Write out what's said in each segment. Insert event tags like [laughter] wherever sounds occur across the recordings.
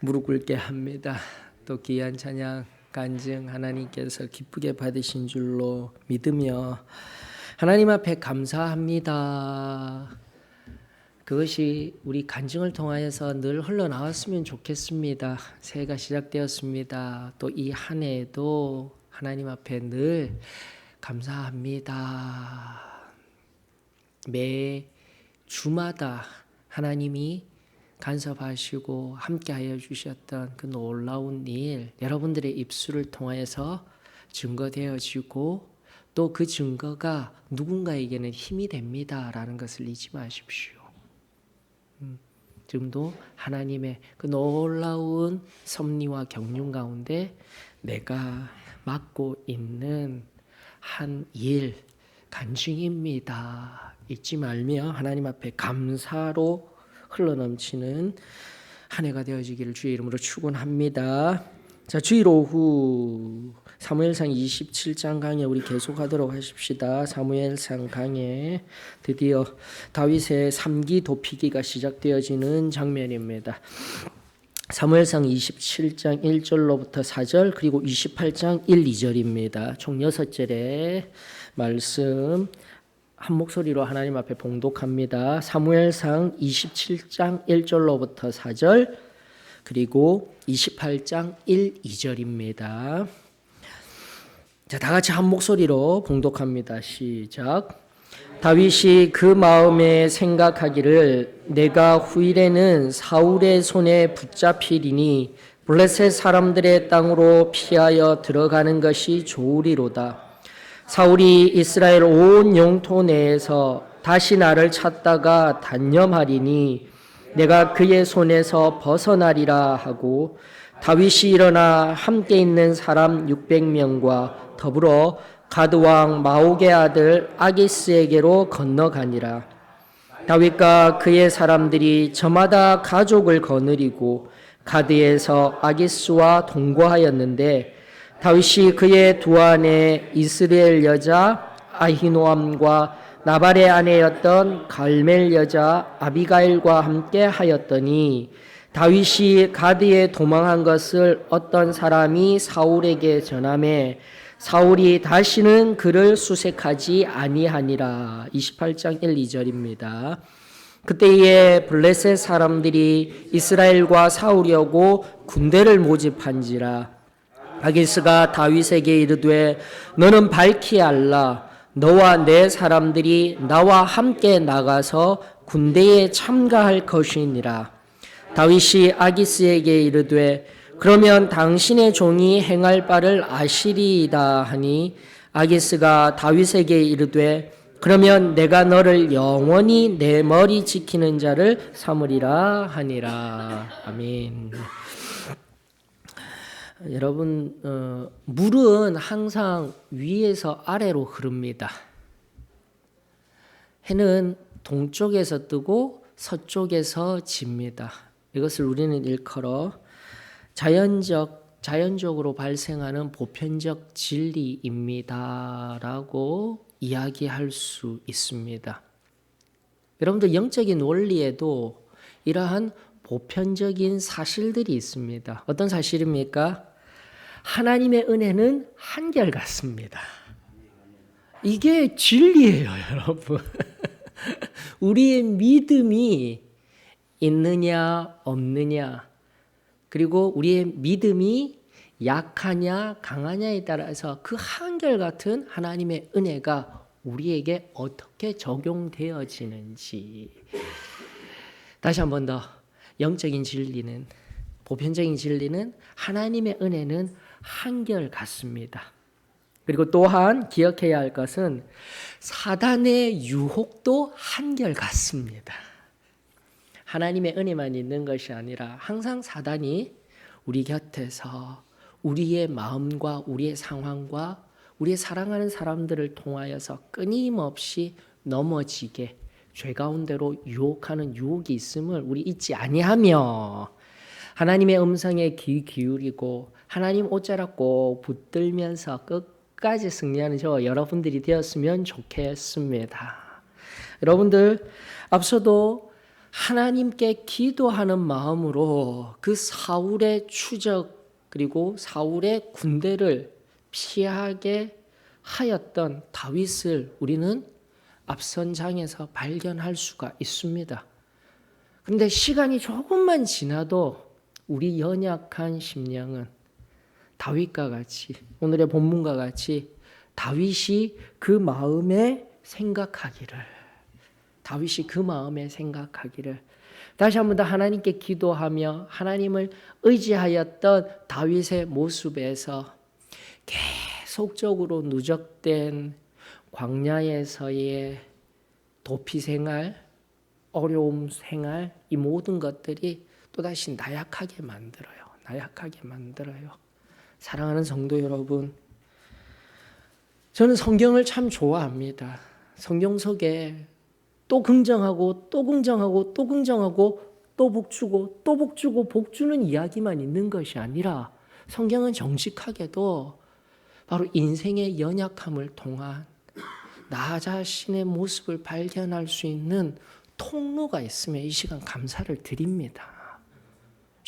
무릎 꿇게 합니다. 또 귀한 찬양 간증 하나님께서 기쁘게 받으신 줄로 믿으며 하나님 앞에 감사합니다. 그것이 우리 간증을 통하여서 늘 흘러나왔으면 좋겠습니다. 새해가 시작되었습니다. 또 이 한 해에도 하나님 앞에 늘 감사합니다. 매 주마다 하나님이 간섭하시고 함께하여 주셨던 그 놀라운 일 여러분들의 입술을 통하여서 증거되어지고 또 그 증거가 누군가에게는 힘이 됩니다라는 것을 잊지 마십시오. 음, 지금도 하나님의 그 놀라운 섭리와 경륜 가운데 내가 맡고 있는 한 일 간증입니다. 잊지 말며 하나님 앞에 감사로 흘러넘치는 한 해가 되어지기를 주의 이름으로 축원합니다. 자, 주일 오후 사무엘상 27장 강해 우리 계속하도록 하십시다. 사무엘상 강해 드디어 다윗의 삼기 도피기가 시작되어지는 장면입니다. 사무엘상 27장 1절로부터 4절 그리고 28장 1, 2절입니다. 총 6절의 말씀 한 목소리로 하나님 앞에 봉독합니다. 사무엘상 27장 1절로부터 4절 그리고 28장 1, 2절입니다. 자, 다 같이 한 목소리로 봉독합니다. 시작. 다윗이 그 마음에 생각하기를 내가 후일에는 사울의 손에 붙잡히리니 블레셋 사람들의 땅으로 피하여 들어가는 것이 좋으리로다. 사울이 이스라엘 온 영토 내에서 다시 나를 찾다가 단념하리니 내가 그의 손에서 벗어나리라 하고 다윗이 일어나 함께 있는 사람 600명과 더불어 가드 왕 마옥의 아들 아기스에게로 건너가니라. 다윗과 그의 사람들이 저마다 가족을 거느리고 가드에서 아기스와 동거하였는데 다윗이 그의 두 아내 이스라엘 여자 아히노암과 나발의 아내였던 갈멜 여자 아비가일과 함께 하였더니 다윗이 가드에 도망한 것을 어떤 사람이 사울에게 전함에 사울이 다시는 그를 수색하지 아니하니라. 28장 1, 2절입니다. 그때에 블레셋 사람들이 이스라엘과 싸우려고 군대를 모집한지라 아기스가 다윗에게 이르되 너는 밝히 알라. 너와 내 사람들이 나와 함께 나가서 군대에 참가할 것이니라. 다윗이 아기스에게 이르되 그러면 당신의 종이 행할 바를 아시리이다 하니. 아기스가 다윗에게 이르되 그러면 내가 너를 영원히 내 머리 지키는 자를 삼으리라 하니라. 아멘. 여러분 어, 물은 항상 위에서 아래로 흐릅니다. 해는 동쪽에서 뜨고 서쪽에서 집니다. 이것을 우리는 일컬어 자연적 자연적으로 발생하는 보편적 진리입니다라고 이야기할 수 있습니다. 여러분들 영적인 원리에도 이러한 보편적인 사실들이 있습니다. 어떤 사실입니까? 하나님의 은혜는 한결 같습니다. 이게 진리예요, [laughs] 여러분. 우리의 믿음이 있느냐, 없느냐, 그리고 우리의 믿음이 약하냐, 강하냐에 따라서 그 한결같은 하나님의 은혜가 우리에게 어떻게 적용되어지는지. 다시 한 번 더. 영적인 진리는, 보편적인 진리는 하나님의 은혜는 한결 같습니다. 그리고 또한 기억해야 할 것은 사단의 유혹도 한결 같습니다. 하나님의 은혜만 있는 것이 아니라 항상 사단이 우리 곁에서 우리의 마음과 우리의 상황과 우리의 사랑하는 사람들을 통하여서 끊임없이 넘어지게 죄 가운데로 유혹하는 유혹이 있음을 우리 잊지 아니하며 하나님의 음성에 귀 기울이고 하나님 옷자락 꼭 붙들면서 끝까지 승리하는 저 여러분들이 되었으면 좋겠습니다. 여러분들 앞서도 하나님께 기도하는 마음으로 그 사울의 추적 그리고 사울의 군대를 피하게 하였던 다윗을 우리는 앞선 장에서 발견할 수가 있습니다. 그런데 시간이 조금만 지나도 우리 연약한 심령은 다윗과 같이 오늘의 본문과 같이 다윗이 그 마음에 생각하기를 다윗이 그 마음에 생각하기를 다시 한번 더 하나님께 기도하며 하나님을 의지하였던 다윗의 모습에서 계속적으로 누적된 광야에서의 도피 생활, 어려움 생활 이 모든 것들이 또다시 나약하게 만들어요. 나약하게 만들어요. 사랑하는 성도 여러분, 저는 성경을 참 좋아합니다. 성경 속에 또 긍정하고 또 긍정하고 또 긍정하고 또 복주고 또 복주고 복주는 이야기만 있는 것이 아니라 성경은 정직하게도 바로 인생의 연약함을 통한 나 자신의 모습을 발견할 수 있는 통로가 있으면 이 시간 감사를 드립니다.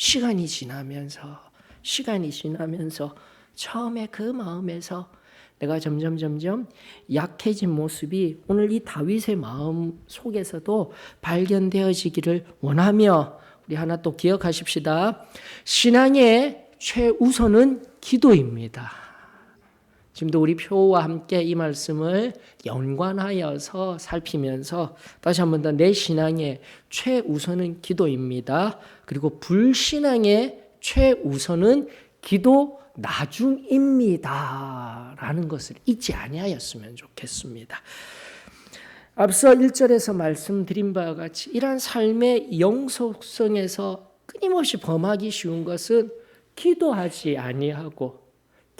시간이 지나면서 시간이 지나면서 처음에 그 마음에서 내가 점점 점점 약해진 모습이 오늘 이 다윗의 마음 속에서도 발견되어지기를 원하며 우리 하나 또 기억하십시다. 신앙의 최우선은 기도입니다. 지금도 우리 표와 함께 이 말씀을 연관하여서 살피면서 다시 한 번 더 내 신앙의 최우선은 기도입니다. 그리고 불신앙의 최우선은 기도 나중입니다. 라는 것을 잊지 아니하였으면 좋겠습니다. 앞서 1절에서 말씀드린 바와 같이 이러한 삶의 영속성에서 끊임없이 범하기 쉬운 것은 기도하지 아니하고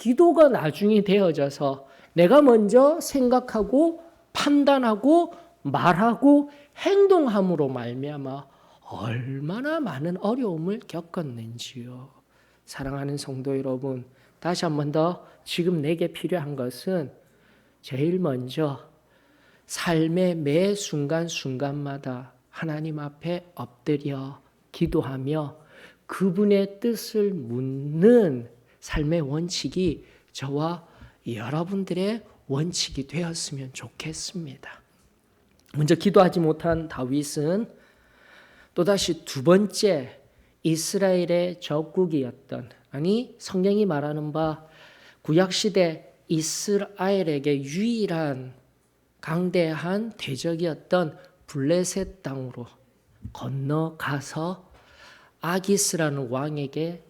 기도가 나중이 되어져서 내가 먼저 생각하고 판단하고 말하고 행동함으로 말미암아 얼마나 많은 어려움을 겪었는지요. 사랑하는 성도 여러분, 다시 한 번 더 지금 내게 필요한 것은 제일 먼저 삶의 매 순간순간마다 하나님 앞에 엎드려 기도하며 그분의 뜻을 묻는 삶의 원칙이 저와 여러분들의 원칙이 되었으면 좋겠습니다. 먼저 기도하지 못한 다윗은 또다시 두 번째 이스라엘의 적국이었던 아니 성경이 말하는 바 구약 시대 이스라엘에게 유일한 강대한 대적이었던 블레셋 땅으로 건너가서 아기스라는 왕에게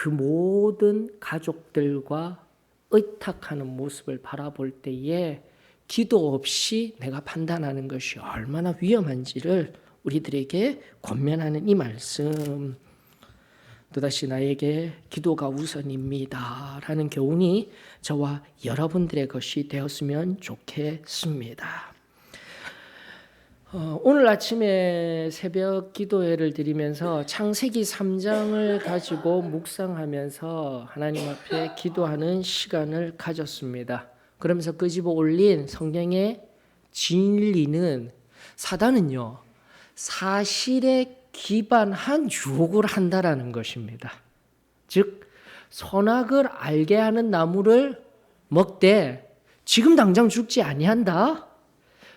그 모든 가족들과 의탁하는 모습을 바라볼 때에 기도 없이 내가 판단하는 것이 얼마나 위험한지를 우리들에게 권면하는 이 말씀. 또다시 나에게 기도가 우선입니다. 라는 교훈이 저와 여러분들의 것이 되었으면 좋겠습니다. 어, 오늘 아침에 새벽 기도회를 드리면서 창세기 3장을 가지고 묵상하면서 하나님 앞에 기도하는 시간을 가졌습니다. 그러면서 끄집어 올린 성경의 진리는 사단은요, 사실에 기반한 유혹을 한다라는 것입니다. 즉, 선악을 알게 하는 나무를 먹되 지금 당장 죽지 아니한다.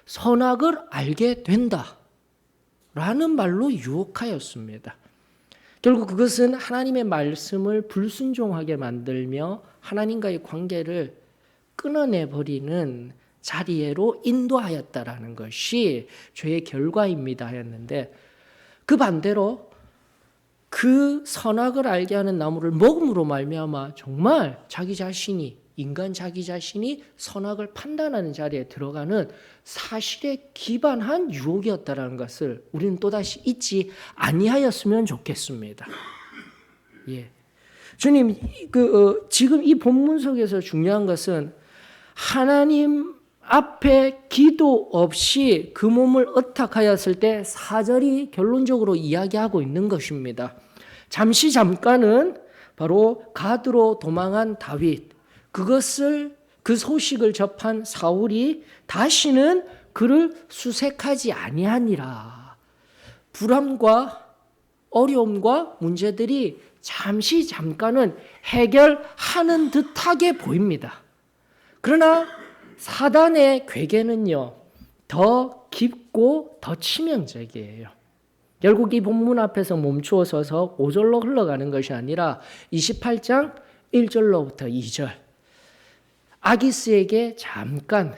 선악을 알게 된다. 라는 말로 유혹하였습니다. 결국 그것은 하나님의 말씀을 불순종하게 만들며 하나님과의 관계를 끊어내 버리는 자리에로 인도하였다라는 것이 죄의 결과입니다 하였는데 그 반대로 그 선악을 알게 하는 나무를 먹음으로 말미암아 정말 자기 자신이 인간 자기 자신이 선악을 판단하는 자리에 들어가는 사실에 기반한 유혹이었다라는 것을 우리는 또다시 잊지 아니하였으면 좋겠습니다. 예. 주님, 그, 어, 지금 이 본문 속에서 중요한 것은 하나님 앞에 기도 없이 그 몸을 어탁하였을 때 사절이 결론적으로 이야기하고 있는 것입니다. 잠시 잠깐은 바로 가드로 도망한 다윗, 그것을 그 소식을 접한 사울이 다시는 그를 수색하지 아니하니라. 불안과 어려움과 문제들이 잠시 잠깐은 해결하는 듯하게 보입니다. 그러나 사단의 괴계는요, 더 깊고 더 치명적이에요. 결국 이 본문 앞에서 멈추어 서서 5절로 흘러가는 것이 아니라 28장 1절로부터 2절. 아기스에게 잠깐,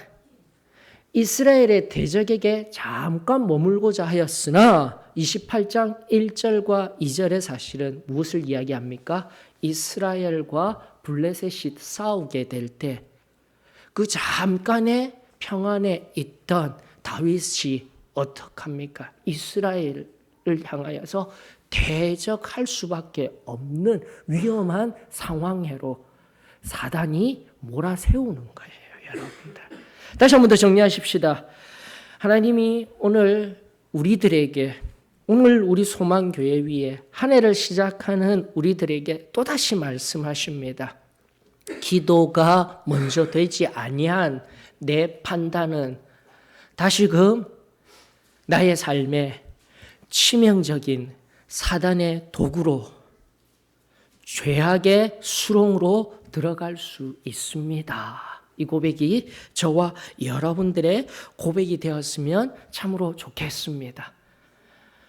이스라엘의 대적에게 잠깐 머물고자 하였으나 28장 1절과 2절의 사실은 무엇을 이야기합니까? 이스라엘과 블레셋이 싸우게 될 때 그 잠깐의 평안에 있던 다윗이 어떡합니까? 이스라엘을 향하여서 대적할 수밖에 없는 위험한 상황으로 사단이 몰아세우는 거예요, 여러분들. 다시 한 번 더 정리하십시다. 하나님이 오늘 우리들에게 오늘 우리 소망 교회 위에 한 해를 시작하는 우리들에게 또다시 말씀하십니다. 기도가 먼저 되지 아니한 내 판단은 다시금 나의 삶에 치명적인 사단의 도구로 죄악의 수렁으로 들어갈 수 있습니다. 이 고백이 저와 여러분들의 고백이 되었으면 참으로 좋겠습니다.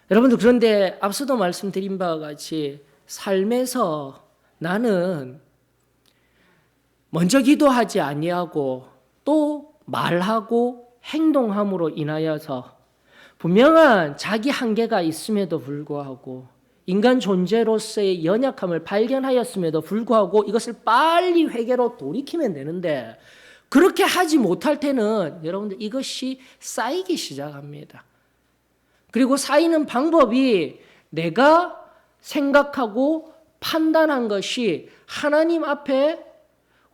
여러분들 그런데 앞서도 말씀드린 바와 같이 삶에서 나는 먼저 기도하지 아니하고 또 말하고 행동함으로 인하여서 분명한 자기 한계가 있음에도 불구하고 인간 존재로서의 연약함을 발견하였음에도 불구하고 이것을 빨리 회개로 돌이키면 되는데 그렇게 하지 못할 때는 여러분들 이것이 쌓이기 시작합니다. 그리고 쌓이는 방법이 내가 생각하고 판단한 것이 하나님 앞에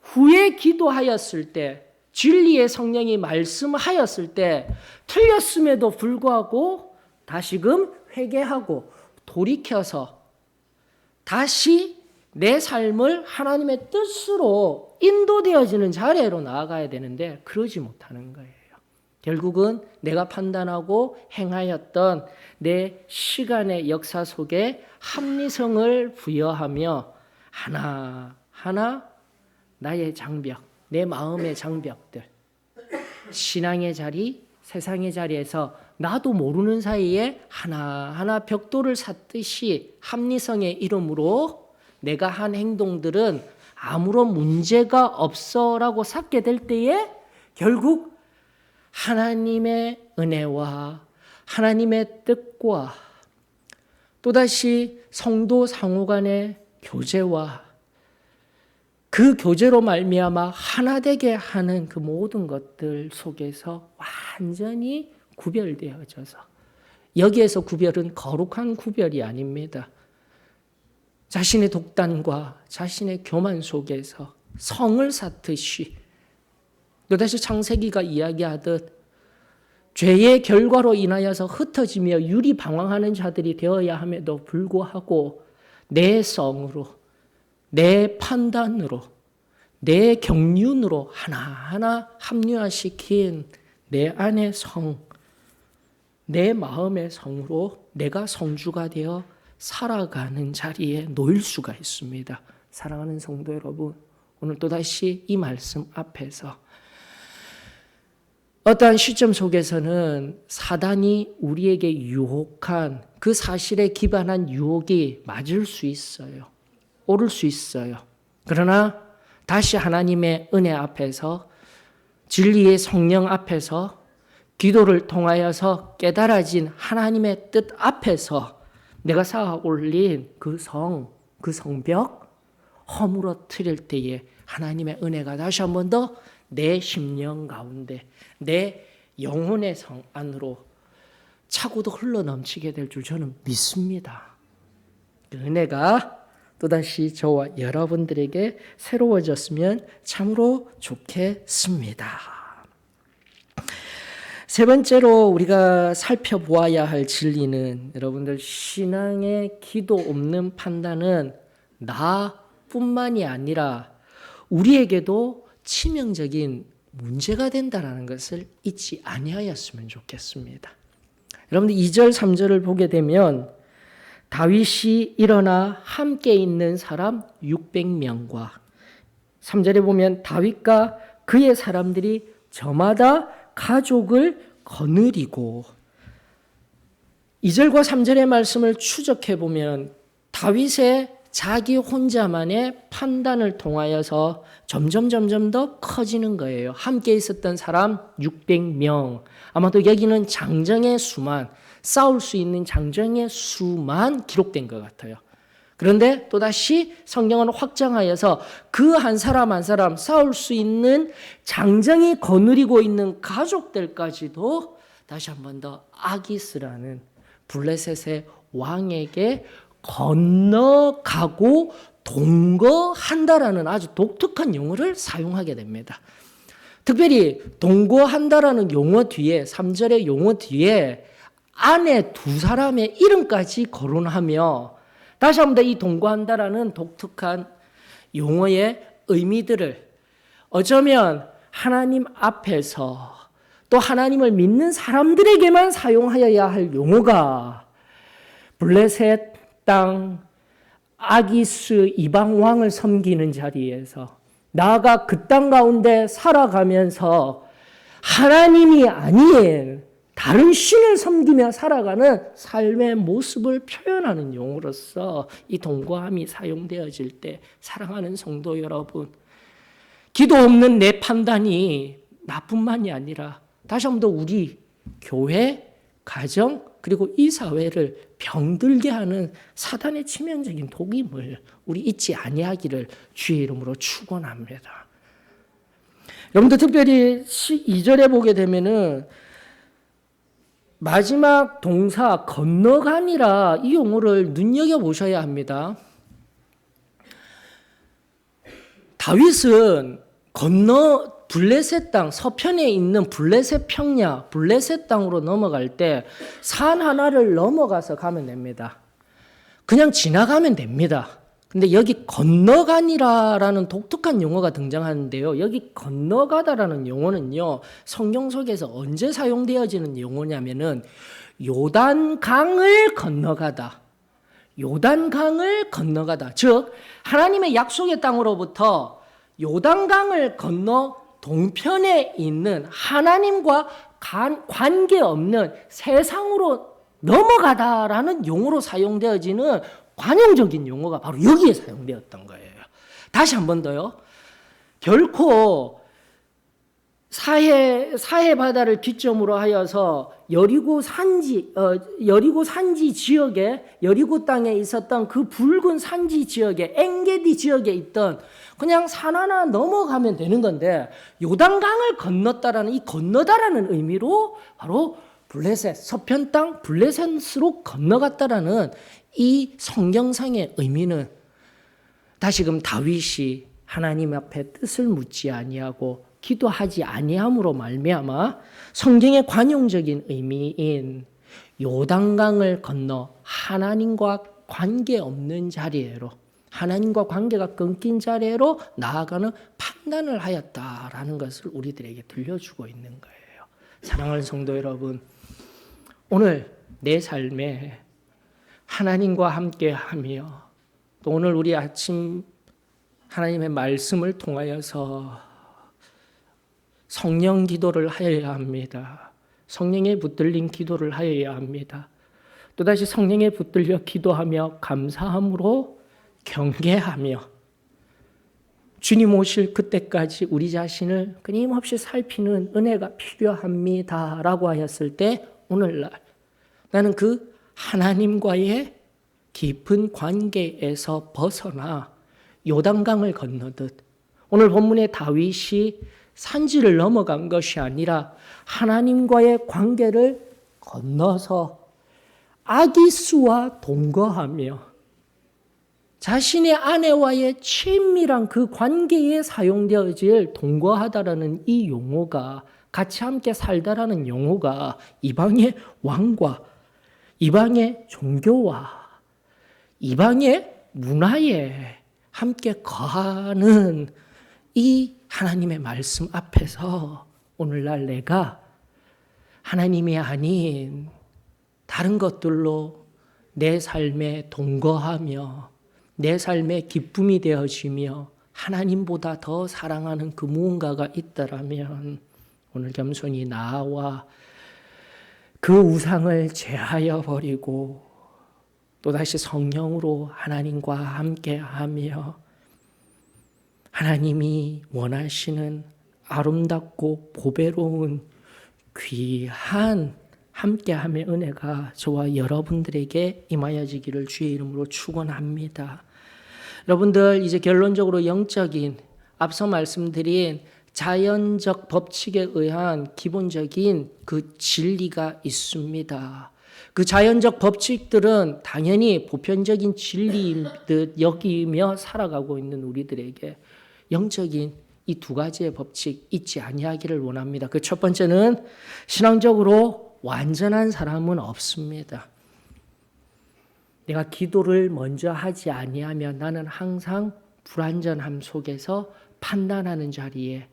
후에 기도하였을 때 진리의 성령이 말씀하였을 때 틀렸음에도 불구하고 다시금 회개하고 돌이켜서 다시 내 삶을 하나님의 뜻으로 인도되어지는 자리로 나아가야 되는데 그러지 못하는 거예요. 결국은 내가 판단하고 행하였던 내 시간의 역사 속에 합리성을 부여하며 하나 하나 나의 장벽, 내 마음의 장벽들, 신앙의 자리, 세상의 자리에서 나도 모르는 사이에 하나하나 벽돌을 샀듯이 합리성의 이름으로 내가 한 행동들은 아무런 문제가 없어라고 삼게 될 때에 결국 하나님의 은혜와 하나님의 뜻과 또다시 성도 상호 간의 교제와 그 교제로 말미암아 하나 되게 하는 그 모든 것들 속에서 완전히 구별되어져서 여기에서 구별은 거룩한 구별이 아닙니다. 자신의 독단과 자신의 교만 속에서 성을 쌓듯이 또다시 창세기가 이야기하듯 죄의 결과로 인하여서 흩어지며 유리 방황하는 자들이 되어야 함에도 불구하고 내 성으로 내 판단으로 내 경륜으로 하나하나 합리화시킨 내 안의 성, 내 마음의 성으로 내가 성주가 되어 살아가는 자리에 놓일 수가 있습니다. 사랑하는 성도 여러분, 오늘 또다시 이 말씀 앞에서 어떠한 시점 속에서는 사단이 우리에게 유혹한 그 사실에 기반한 유혹이 맞을 수 있어요. 오를 수 있어요. 그러나 다시 하나님의 은혜 앞에서 진리의 성령 앞에서 기도를 통하여서 깨달아진 하나님의 뜻 앞에서 내가 쌓아 올린 그 성, 그 성벽 허물어뜨릴 때에 하나님의 은혜가 다시 한 번 더 내 심령 가운데 내 영혼의 성 안으로 차고도 흘러 넘치게 될 줄 저는 믿습니다. 그 은혜가 또다시 저와 여러분들에게 새로워졌으면 참으로 좋겠습니다. 세 번째로 우리가 살펴보아야 할 진리는 여러분들 신앙의 기도 없는 판단은 나뿐만이 아니라 우리에게도 치명적인 문제가 된다라는 것을 잊지 아니하였으면 좋겠습니다. 여러분들 2절, 3절을 보게 되면 다윗이 일어나 함께 있는 사람 600명과 3절에 보면 다윗과 그의 사람들이 저마다 가족을 거느리고 2절과 3절의 말씀을 추적해 보면 다윗의 자기 혼자만의 판단을 통하여서 점점 점점 더 커지는 거예요. 함께 있었던 사람 600명. 아마도 여기는 장정의 수만 싸울 수 있는 장정의 수만 기록된 것 같아요. 그런데 또다시 성경은 확장하여서 그 한 사람 한 사람 싸울 수 있는 장정이 거느리고 있는 가족들까지도 다시 한 번 더 아기스라는 블레셋의 왕에게 건너가고 동거한다라는 아주 독특한 용어를 사용하게 됩니다. 특별히 동거한다라는 용어 뒤에 3절의 용어 뒤에 아내 두 사람의 이름까지 거론하며 다시 한 번 더 이 동거한다라는 독특한 용어의 의미들을 어쩌면 하나님 앞에서 또 하나님을 믿는 사람들에게만 사용하여야 할 용어가 블레셋 땅 아기스 이방 왕을 섬기는 자리에서 나아가 그 땅 가운데 살아가면서 하나님이 아닌 다른 신을 섬기며 살아가는 삶의 모습을 표현하는 용어로서 이 동거함이 사용되어질 때 사랑하는 성도 여러분 기도 없는 내 판단이 나뿐만이 아니라 다시 한 번 더 우리 교회, 가정 그리고 이 사회를 병들게 하는 사단의 치명적인 독임을 우리 잊지 아니하기를 주의 이름으로 축원합니다. 여러분들 특별히 2절에 보게 되면은 마지막 동사 건너가니라 이 용어를 눈여겨 보셔야 합니다. 다윗은 건너 블레셋 땅 서편에 있는 블레셋 평야 블레셋 땅으로 넘어갈 때 산 하나를 넘어가서 가면 됩니다. 그냥 지나가면 됩니다. 근데 여기 건너가니라라는 독특한 용어가 등장하는데요. 여기 건너가다라는 용어는요. 성경 속에서 언제 사용되어지는 용어냐면은 요단강을 건너가다. 요단강을 건너가다. 즉 하나님의 약속의 땅으로부터 요단강을 건너 동편에 있는 하나님과 관계없는 세상으로 넘어가다라는 용어로 사용되어지는 관용적인 용어가 바로 여기에 사용되었던 거예요. 다시 한 번 더요. 결코 사해 사해 바다를 기점으로 하여서 여리고 산지 어, 여리고 산지 지역에 여리고 땅에 있었던 그 붉은 산지 지역에 엥게디 지역에 있던 그냥 산 하나 넘어가면 되는 건데 요단강을 건넜다라는 이 건너다라는 의미로 바로 블레셋 서편 땅 블레셋으로 건너갔다라는 이 성경상의 의미는 다시금 다윗이 하나님 앞에 뜻을 묻지 아니하고 기도하지 아니함으로 말미암아 성경의 관용적인 의미인 요단강을 건너 하나님과 관계 없는 자리에로 하나님과 관계가 끊긴 자리로 나아가는 판단을 하였다라는 것을 우리들에게 들려주고 있는 거예요. 사랑하는 성도 여러분, 오늘 내 삶에 하나님과 함께 하며 또 오늘 우리 아침 하나님의 말씀을 통하여서 성령 기도를 하여야 합니다. 성령에 붙들린 기도를 하여야 합니다. 또다시 성령에 붙들려 기도하며 감사함으로 경계하며 주님 오실 그때까지 우리 자신을 끊임없이 살피는 은혜가 필요합니다라고 하였을 때 오늘날 나는 그 하나님과의 깊은 관계에서 벗어나 요단강을 건너듯 오늘 본문의 다윗이 산지를 넘어간 것이 아니라 하나님과의 관계를 건너서 아기수와 동거하며 자신의 아내와의 친밀한 그 관계에 사용되어질 동거하다라는 이 용어가 같이 함께 살다라는 용어가 이방의 왕과 이방의 종교와 이방의 문화에 함께 거하는 이 하나님의 말씀 앞에서 오늘날 내가 하나님이 아닌 다른 것들로 내 삶에 동거하며 내 삶의 기쁨이 되어지며 하나님보다 더 사랑하는 그 무언가가 있더라면 오늘 겸손히 나와 그 우상을 제하여 버리고 또다시 성령으로 하나님과 함께 하며 하나님이 원하시는 아름답고 보배로운 귀한 함께함의 은혜가 저와 여러분들에게 임하여지기를 주의 이름으로 축원합니다. 여러분들 이제 결론적으로 영적인 앞서 말씀드린 자연적 법칙에 의한 기본적인 그 진리가 있습니다. 그 자연적 법칙들은 당연히 보편적인 진리인 듯 여기며 살아가고 있는 우리들에게 영적인 이 두 가지의 법칙 잊지 아니하기를 원합니다. 그 첫 번째는 신앙적으로 완전한 사람은 없습니다. 내가 기도를 먼저 하지 아니하면 나는 항상 불완전함 속에서 판단하는 자리에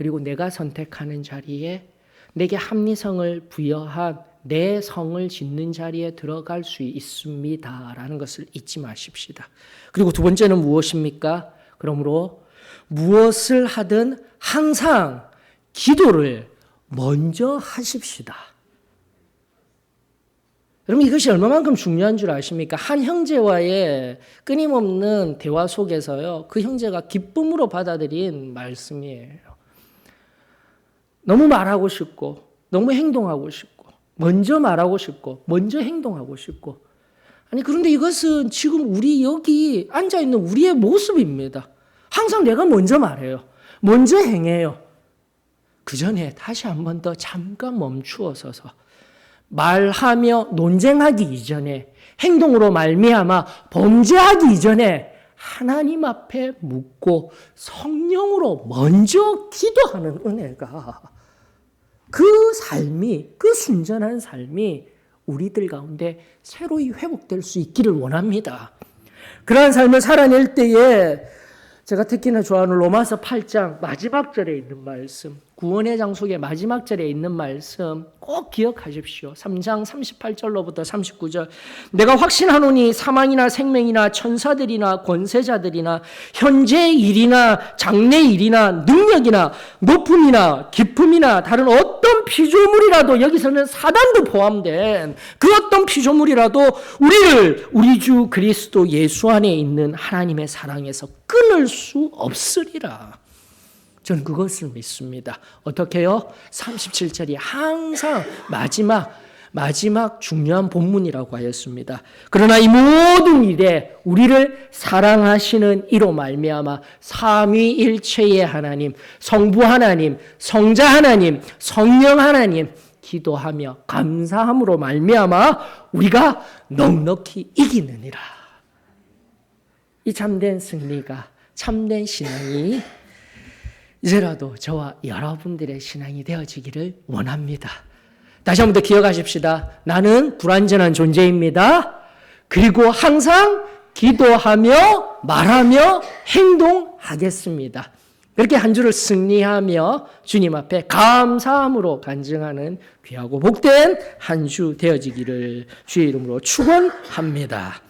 그리고 내가 선택하는 자리에 내게 합리성을 부여한 내 성을 짓는 자리에 들어갈 수 있습니다 라는 것을 잊지 마십시다. 그리고 두 번째는 무엇입니까? 그러므로 무엇을 하든 항상 기도를 먼저 하십시다. 여러분 이것이 얼마만큼 중요한 줄 아십니까? 한 형제와의 끊임없는 대화 속에서요. 그 형제가 기쁨으로 받아들인 말씀이에요. 너무 말하고 싶고 너무 행동하고 싶고 먼저 말하고 싶고 먼저 행동하고 싶고 아니 그런데 이것은 지금 우리 여기 앉아 있는 우리의 모습입니다. 항상 내가 먼저 말해요. 먼저 행해요. 그 전에 다시 한 번 더 잠깐 멈추어 서서 말하며 논쟁하기 이전에 행동으로 말미암아 범죄하기 이전에 하나님 앞에 묻고 성령으로 먼저 기도하는 은혜가 그 삶이 그 순전한 삶이 우리들 가운데 새로이 회복될 수 있기를 원합니다. 그러한 삶을 살아낼 때에 제가 특히나 좋아하는 로마서 8장 마지막 절에 있는 말씀, 구원의 장속의 마지막 절에 있는 말씀 꼭 기억하십시오. 3장 38절로부터 39절. 내가 확신하노니 사망이나 생명이나 천사들이나 권세자들이나 현재 일이나 장래 일이나 능력이나 높음이나 기품이나 다른 어떤 피조물이라도 여기서는 사단도 포함된 그 어떤 피조물이라도 우리를 우리 주 그리스도 예수 안에 있는 하나님의 사랑에서 끊을 수 없으리라. 저는 그것을 믿습니다. 어떻게요? 37절이 항상 마지막 마지막 중요한 본문이라고 하였습니다. 그러나 이 모든 일에 우리를 사랑하시는 이로 말미암아 삼위일체의 하나님, 성부 하나님, 성자 하나님, 성령 하나님 기도하며 감사함으로 말미암아 우리가 넉넉히 이기느니라. 이 참된 승리가 참된 신앙이 이제라도 저와 여러분들의 신앙이 되어지기를 원합니다. 다시 한번 더 기억하십시다. 나는 불완전한 존재입니다. 그리고 항상 기도하며 말하며 행동하겠습니다. 그렇게 한 주를 승리하며 주님 앞에 감사함으로 간증하는 귀하고 복된 한 주 되어지기를 주의 이름으로 축원합니다.